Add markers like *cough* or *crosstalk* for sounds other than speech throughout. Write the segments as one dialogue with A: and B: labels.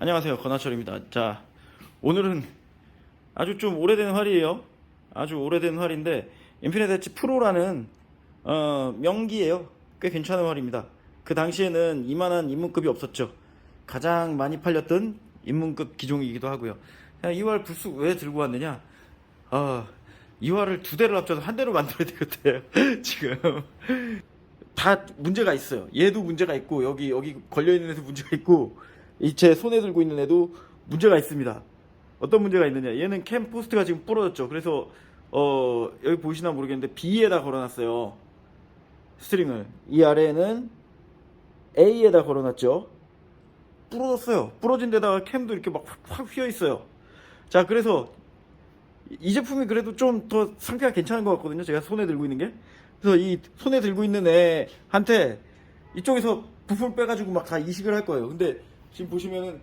A: 안녕하세요. 건하철입니다. 자 오늘은 아주 좀 오래된 활이에요. 아주 오래된 활인데 인피니트 엣지 프로라는 어, 명기예요. 꽤 괜찮은 활입니다. 그 당시에는 이만한 입문급이 없었죠. 가장 많이 팔렸던 입문급 기종이기도 하고요. 야, 이활 불쑥 왜 들고 왔느냐? 아, 이 활을 두 대를 합쳐서 한 대로 만들어야 되겠대요. *laughs* 지금. 다 문제가 있어요. 얘도 문제가 있고 여기 여기 걸려 있는 애도 문제가 있고 이 제 손에 들고 있는 애도 문제가 있습니다. 어떤 문제가 있느냐? 얘는 캠 포스트가 지금 부러졌죠. 그래서 어 여기 보시나 모르겠는데 B에다 걸어놨어요. 스트링을 이 아래에는 A에다 걸어놨죠. 부러졌어요. 부러진 데다가 캠도 이렇게 막 확 휘어 있어요. 자 그래서 이 제품이 그래도 좀 더 상태가 괜찮은 것 같거든요. 제가 손에 들고 있는 게. 그래서 이 손에 들고 있는 애한테 이쪽에서 부품 빼가지고 막 다 이식을 할 거예요. 근데 지금 보시면은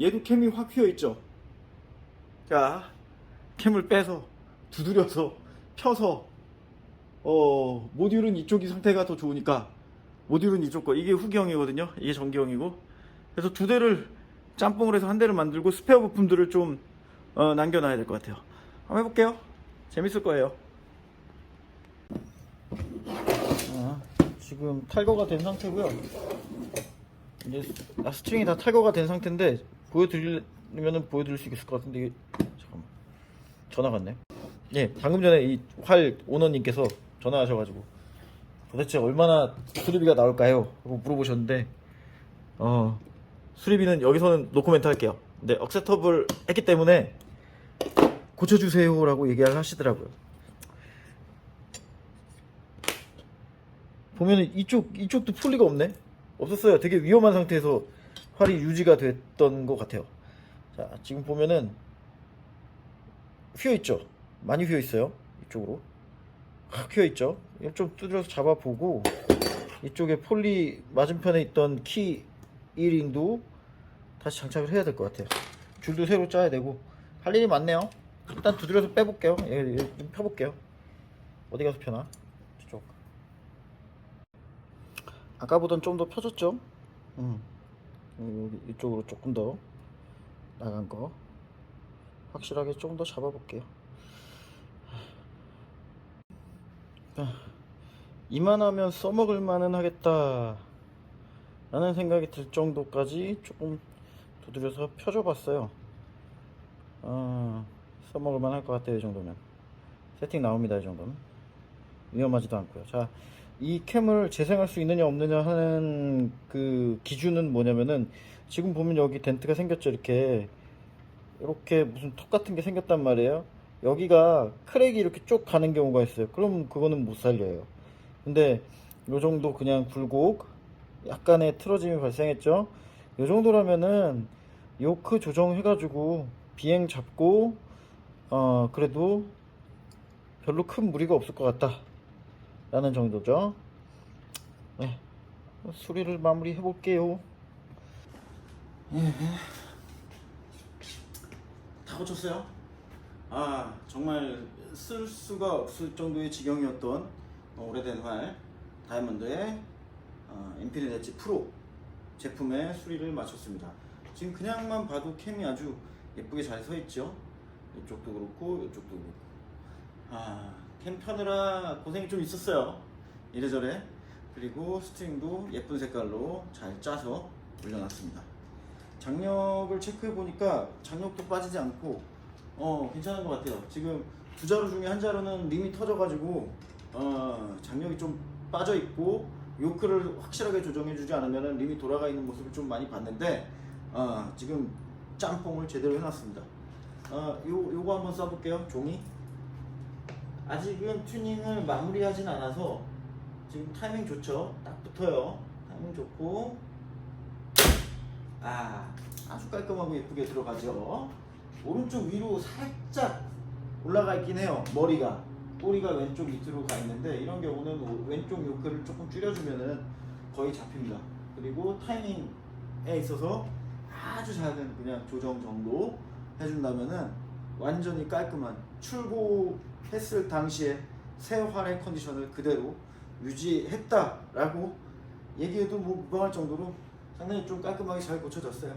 A: 얘도 캠이 확 휘어 있죠. 자, 캠을 빼서 두드려서 펴서 어 모듈은 이쪽이 상태가 더 좋으니까 모듈은 이쪽 거 이게 후기형이거든요. 이게 전기형이고 그래서 두 대를 짬뽕을 해서 한 대를 만들고 스페어 부품들을 좀 어, 남겨놔야 될 것 같아요. 한번 해볼게요. 재밌을 거예요. 아, 지금 탈거가 된 상태고요. 이제 아, 스트링이 다 탈거가 된 상태인데 보여드리려면 보여드릴 수 있을 것 같은데 이게 잠깐만 전화 갔네. 예, 방금 전에 이 활 오너님께서 전화하셔가지고 도대체 얼마나 수리비가 나올까요? 하고 물어보셨는데 어 수리비는 여기서는 노코멘트 할게요. 근데 억세터블 했기 때문에 고쳐주세요 라고 얘기를 하시더라고요. 보면은 이쪽 이쪽도 풀리가 없네. 없었어요. 되게 위험한 상태에서 활이 유지가 됐던 것 같아요. 자 지금 보면은 휘어 있죠. 많이 휘어 있어요. 이쪽으로 확 휘어 있죠. 이거 좀 두드려서 잡아보고 이쪽에 폴리 맞은편에 있던 키 이링도 다시 장착을 해야 될 것 같아요. 줄도 새로 짜야 되고 할 일이 많네요. 일단 두드려서 빼볼게요. 예, 예, 좀 펴볼게요. 어디 가서 펴나? 저쪽. 아까보단 좀 더 펴졌죠? 음. 여기 이쪽으로 조금 더 나간 거 확실하게 좀더 잡아볼게요. 아, 이만하면 써먹을 만은 하겠다 라는 생각이 들 정도까지 조금 두드려서 펴줘 봤어요. 어, 써먹을 만할 것 같아요, 이 정도면. 세팅 나옵니다, 이 정도는. 위험하지도 않고요. 자, 이 캠을 재생할 수 있느냐 없느냐 하는 그 기준은 뭐냐면은 지금 보면 여기 덴트가 생겼죠, 이렇게. 이렇게 무슨 턱 같은 게 생겼단 말이에요. 여기가 크랙이 이렇게 쭉 가는 경우가 있어요. 그럼 그거는 못 살려요. 근데 요 정도 그냥 굴곡 약간의 틀어짐이 발생했죠. 요 정도라면은 요크 조정해 가지고 비행 잡고 어 그래도 별로 큰 무리가 없을 것 같다 라는 정도죠 네. 수리를 마무리 해볼게요 다 고쳤어요 아 정말 쓸 수가 없을 정도의 지경이었던 어, 오래된 활 다이아몬드의 어, 인피니트 엣지 프로 제품의 수리를 마쳤습니다. 지금 그냥만 봐도 캠이 아주 예쁘게 잘 서 있죠. 이쪽도 그렇고 이쪽도 그렇고. 아, 캠 펴느라 고생이 좀 있었어요. 이래저래. 그리고 스트링도 예쁜 색깔로 잘 짜서 올려놨습니다. 장력을 체크해 보니까 장력도 빠지지 않고 어 괜찮은 것 같아요. 지금 두 자루 중에 한 자루는 림이 터져가지고 어 장력이 좀 빠져 있고 요크를 확실하게 조정해주지 않으면 림이 돌아가 있는 모습을 좀 많이 봤는데 어, 지금 짬뽕을 제대로 해놨습니다. 어, 요 요거 한번 써볼게요. 종이. 아직은 튜닝을 마무리하진 않아서 지금 타이밍 좋죠. 딱 붙어요. 타이밍 좋고 아 아주 깔끔하고 예쁘게 들어가죠. 오른쪽 위로 살짝 올라가 있긴 해요. 머리가 꼬리가 왼쪽 밑으로 가 있는데 이런 경우는 오- 왼쪽 요크를 조금 줄여주면은 거의 잡힙니다. 그리고 타이밍에 있어서 아주 작은 그냥 조정 정도 해준다면은 완전히 깔끔한 출고했을 당시에 새 활의 컨디션을 그대로 유지했다라고 얘기해도 뭐 무방할 정도로 상당히 좀 깔끔하게 잘 고쳐졌어요.